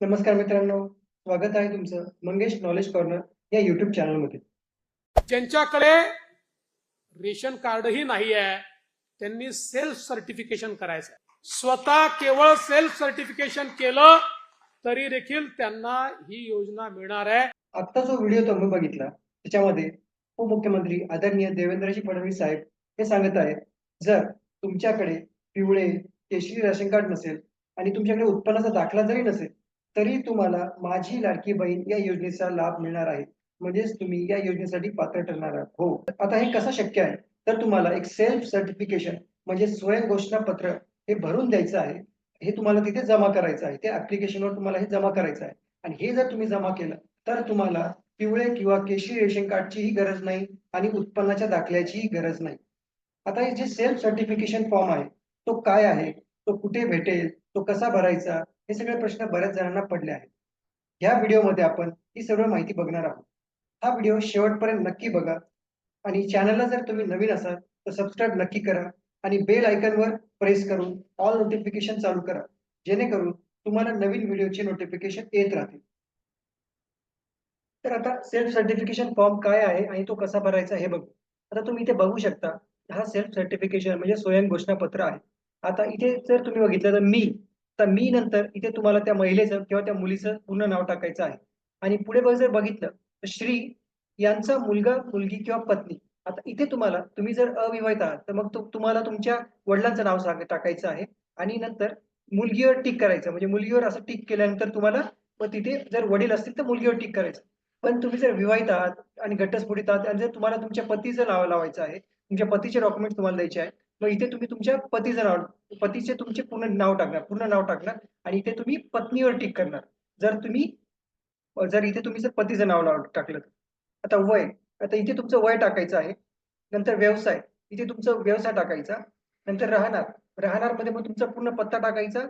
नमस्कार मित्रांनो स्वागत आहे तुमचं मंगेश नॉलेज कॉर्नर या युट्यूब चॅनलमध्ये ज्यांच्याकडे रेशन कार्डही नाही आहे त्यांनी सेल्फ सर्टिफिकेशन करायचं. स्वतः केवळ सेल्फ सर्टिफिकेशन केलं तरी देखील त्यांना ही योजना मिळणार आहे आत्ता जो व्हिडिओ तुम्ही बघितला त्याच्यामध्ये उपमुख्यमंत्री आदरणीय देवेंद्रजी फडणवीस साहेब हे सांगत आहेत जर तुमच्याकडे पिवळे केशरी राशन कार्ड नसेल आणि तुमच्याकडे उत्पन्नाचा दाखला जरी नसेल तरी तुम्हाला माझी लाडकी बहीण या योजनेचा लाभ मिळणार आहे. म्हणजेच तुम्ही या योजनेसाठी पात्र ठरणार आहात. हो. आता हे कसं शक्य आहे? तर तुम्हाला एक सेल्फ सर्टिफिकेशन म्हणजे स्वयं घोषणा पत्र हे भरून द्यायचं आहे. हे तुम्हाला तिथे जमा करायचं आहे. त्या ऍप्लिकेशनवर तुम्हाला हे जमा करायचं आहे. आणि हे जर तुम्ही जमा केलं तर तुम्हाला पिवळे किंवा केशरी रेशन कार्डचीही गरज नाही आणि उत्पन्नाच्या दाखल्याचीही गरज नाही. आता हे जे सेल्फ सर्टिफिकेशन फॉर्म आहे तो काय आहे? तो कुठे भेटेल? तो कसा भरायचा? हे सगळे प्रश्न बऱ्याच जणांना पडले आहेत. या व्हिडिओमध्ये आपण ही सर्व माहिती बघणार आहोत. हा व्हिडिओ शेवटपर्यंत नक्की बघा. आणि चॅनलला जर तुम्ही नवीन असाल तर सबस्क्राईब नक्की करा. आणि बेल आयकनवर प्रेस करून ऑल नोटिफिकेशन चालू करा. जेणेकरून तुम्हाला नवीन व्हिडिओचे नोटिफिकेशन येत राहतील. तर आता सेल्फ सर्टिफिकेशन फॉर्म काय आहे आणि तो कसा भरायचा हे बघू. आता तुम्ही इथे बघू शकता. हा सेल्फ सर्टिफिकेशन म्हणजे स्वयं घोषणापत्र आहे. आता इथे जर तुम्ही बघितलं तर मी तर मी नंतर इथे तुम्हाला त्या महिलेचं किंवा त्या मुलीचं पूर्ण नाव टाकायचं आहे. आणि पुढे जर बघितलं तर श्री यांचा मुलगा मुलगी किंवा पत्नी. आता इथे तुम्हाला तुम्ही जर अविवाहित आहात तर मग तुम्हाला तुमच्या वडिलांचं नाव सांग टाकायचं आहे. आणि नंतर मुलगीवर टिक करायचं म्हणजे मुलगीवर असं टिक केल्यानंतर तुम्हाला मग तिथे जर वडील असतील तर मुलगीवर टिक करायचं. पण तुम्ही जर विवाहित आहात आणि घटस्फोटीत आहात आणि जर तुम्हाला तुमच्या पतीचं नाव लावायचं आहे तुमच्या पतीचे डॉक्युमेंट तुम्हाला द्यायचे आहे मग इथे तुम्ही तुमच्या पतीचं नाव पतीचे तुमचे पूर्ण नाव टाकणार पूर्ण नाव टाकणार आणि इथे तुम्ही पत्नीवर टिक करणार. जर तुम्ही जर इथे तुम्ही जर पतीचं नाव नाव टाकलं तर. आता वय आता इथे तुमचं वय टाकायचं आहे नंतर व्यवसाय इथे तुमचं व्यवसाय टाकायचा नंतर राहणार राहणार मध्ये मग तुमचा पूर्ण पत्ता टाकायचा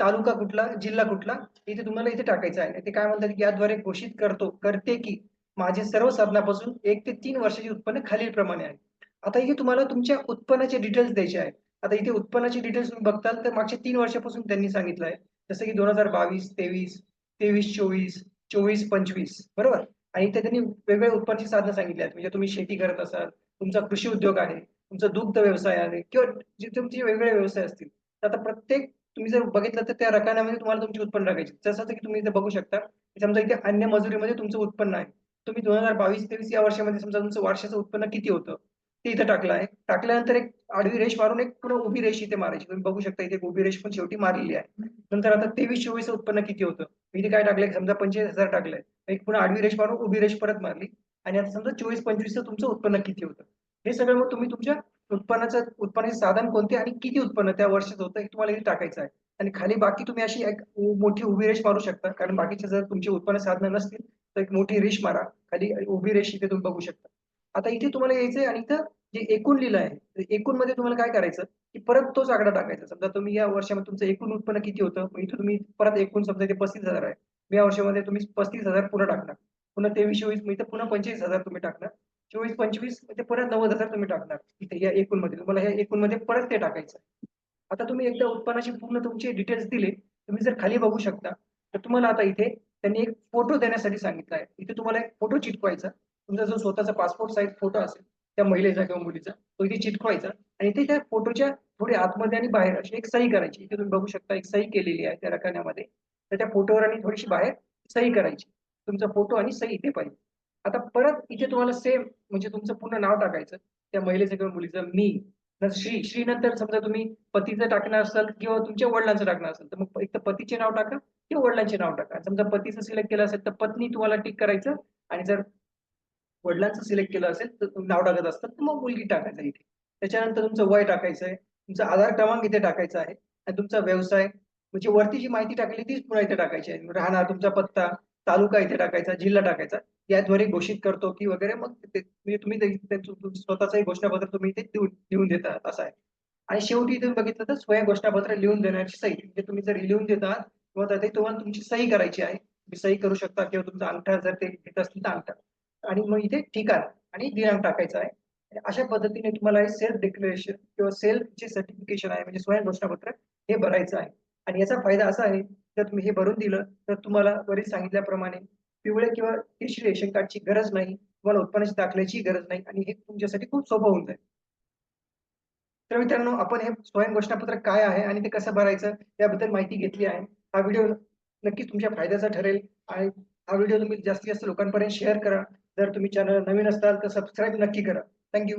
तालुका कुठला जिल्हा कुठला इथे तुम्हाला इथे टाकायचं आहे. ते काय म्हणतात की याद्वारे घोषित करतो करते की माझे सर्व साधनापासून एक ते तीन वर्षाचे उत्पन्न खालीलप्रमाणे आहे. आता इथे तुम्हाला तुमच्या उत्पन्नाचे डिटेल्स द्यायचे आहेत आता इथे उत्पन्नाचे डिटेल्स तुम्ही बघताल तर मागच्या तीन वर्षापासून त्यांनी सांगितलं आहे जसं की दोन हजार बावीस तेवीस तेवीस चोवीस चोवीस पंचवीस. बरोबर? आणि इथे त्यांनी वेगवेगळ्या उत्पन्नाची साधनं सांगितली आहेत. म्हणजे तुम्ही शेती करत असाल तुमचा कृषी उद्योग आहे तुमचा दुग्ध व्यवसाय आहे किंवा जे तुमचे वेगवेगळे व्यवसाय असतील. तर आता प्रत्येक तुम्ही जर बघितलं तर त्या रकान्यामध्ये तुम्हाला तुमचे उत्पन्न राखायचे. जसं की तुम्ही इथे बघू शकता समजा इथे अन्य मजुरीमध्ये तुमचं उत्पन्न आहे. तुम्ही दोन हजार बावीस तेवीस या वर्षामध्ये समजा तुमचं वर्षाचं उत्पन्न किती होतं? ते इथं टाकलं आहे. टाकल्यानंतर एक आडवी रेष मारून एक पुन्हा उभी रेष इथे मारायची. तुम्ही बघू शकता इथे उभी रेष पण शेवटी मारलेली आहे. नंतर आता तेवीस चोवीस उत्पन्न किती होतं? इथे काय टाकलंय? समजा पंचवीस हजार टाकलंय. एक पुन्हा आडवी रेष मारून उभी रेष परत मारली. आणि आता समजा चोवीस पंचवीसचं तुमचं उत्पन्न किती होतं? हे सगळं मग तुम्ही तुमच्या उत्पन्नाचं उत्पन्नाचे साधन कोणते आणि किती उत्पन्न त्या वर्षात होतं हे तुम्हाला इथे टाकायचं आहे. आणि खाली बाकी तुम्ही अशी एक मोठी उभी रेष मारू शकता. कारण बाकीचे जर तुमचे उत्पन्न साधनं नसतील तर एक मोठी रेष मारा. खाली उभी रेष इथे तुम्ही बघू शकता. आता इथे तुम्हाला यायचंय आणि इथं जे एकूण लिहिलं आहे एकूणमध्ये तुम्हाला काय करायचं? की परत तोच आकडा टाकायचा. समजा तुम्ही या वर्षामध्ये तुमचं एकूण उत्पन्न किती होतं? इथं तुम्ही परत एकूण समजा पस्तीस हजार आहे. या वर्षामध्ये तुम्ही पस्तीस हजार पुन्हा टाकणार. पुन्हा तेवीस चोवीस मग इथं पुन्हा पंचवीस हजार तुम्ही टाकणार. चोवीस पंचवीस ते परत नव्वद हजार तुम्ही टाकणार. इथे या एकूणमध्ये. तुम्हाला या एकूणमध्ये परत ते टाकायचं आता तुम्ही एकदा उत्पन्नाची पूर्ण तुमचे डिटेल्स दिले. तुम्ही जर खाली बघू शकता तर तुम्हाला आता इथे त्यांनी एक फोटो देण्यासाठी सांगितलं आहे. इथे तुम्हाला एक फोटो चिटकवायचा. तुमचा जो स्वतःचा पासपोर्ट साईज फोटो असेल त्या महिलेचा किंवा मुलीचा तो इथे चिटकवायचा आणि ते त्या फोटोच्या थोडी आतमध्ये आणि बाहेर अशी एक सही करायची. इथे तुम्ही बघू शकता एक सही केलेली आहे त्या रकान्यामध्ये. तर त्या फोटोवर आणि थोडीशी बाहेर सही करायची. तुमचा फोटो आणि सही इथे पाहिजे. आता परत इथे तुम्हाला सेम म्हणजे तुमचं पूर्ण नाव टाकायचं. त्या महिलेचं किंवा मुलीचं मी. श्री श्री नंतर समजा तुम्ही पतीचं टाकणार असाल किंवा तुमच्या वडिलांचं टाकणार असेल तर मग एक तर पतीचे नाव टाका किंवा वडिलांचे नाव टाका. समजा पतीचं सिलेक्ट केलं असेल तर पत्नी तुम्हाला टिक करायचं आणि जर वडिलांचं सिलेक्ट केलं असेल तर तुम्ही नाव टाकत असतात तर मग मुलगी टाकायचं इथे. त्याच्यानंतर तुमचं वय टाकायचं आहे तुमचा आधार क्रमांक इथे टाकायचा आहे आणि तुमचा व्यवसाय म्हणजे वरती जी माहिती टाकली तीच पुन्हा इथे टाकायची आहे. राहणार तुमचा पत्ता तालुका इथे टाकायचा जिल्हा टाकायचा याद्वारे घोषित करतो की वगैरे मग म्हणजे तुम्ही ते- स्वतःचं घोषणापत्र तुम्ही इथे देऊन लिहून देता असं आहे. आणि शेवटी तुम्ही बघितलं तर स्वयं घोषणापत्र लिहून देण्याची सही म्हणजे तुम्ही जर लिहून देतात किंवा तुम्हाला तुमची सही करायची आहे. तुम्ही सही करू शकता किंवा तुमचा अंगठा जर ते घेत असतील तर अंगठा. आणि मग इथे ठिकाण आणि दिनांक टाकायचं आहे. आणि अशा पद्धतीने तुम्हाला हे सेल्फ डिक्लेरेशन किंवा सेल्फ जे सर्टिफिकेशन आहे म्हणजे स्वयं घोषणापत्र हे भरायचं आहे. आणि याचा फायदा असा आहे जर तुम्ही हे भरून दिलं तर तुम्हाला वरील सांगितल्याप्रमाणे पिवळे किंवा केशरी रेशन कार्डची गरज नाही तुम्हाला उत्पन्नाची दाखल्याची गरज नाही आणि हे तुमच्यासाठी खूप सोपं होऊन जाईल. तर मित्रांनो आपण हे स्वयं घोषणापत्र काय आहे आणि ते कसं भरायचं याबद्दल माहिती घेतली आहे. हा व्हिडिओ नक्कीच तुमच्या फायद्याचा ठरेल आणि हा व्हिडिओ तुम्ही जास्तीत जास्त लोकांपर्यंत शेअर करा. जर तुम्ही चॅनल नवीन असाल तर सबस्क्राईब नक्की करा. थँक्यू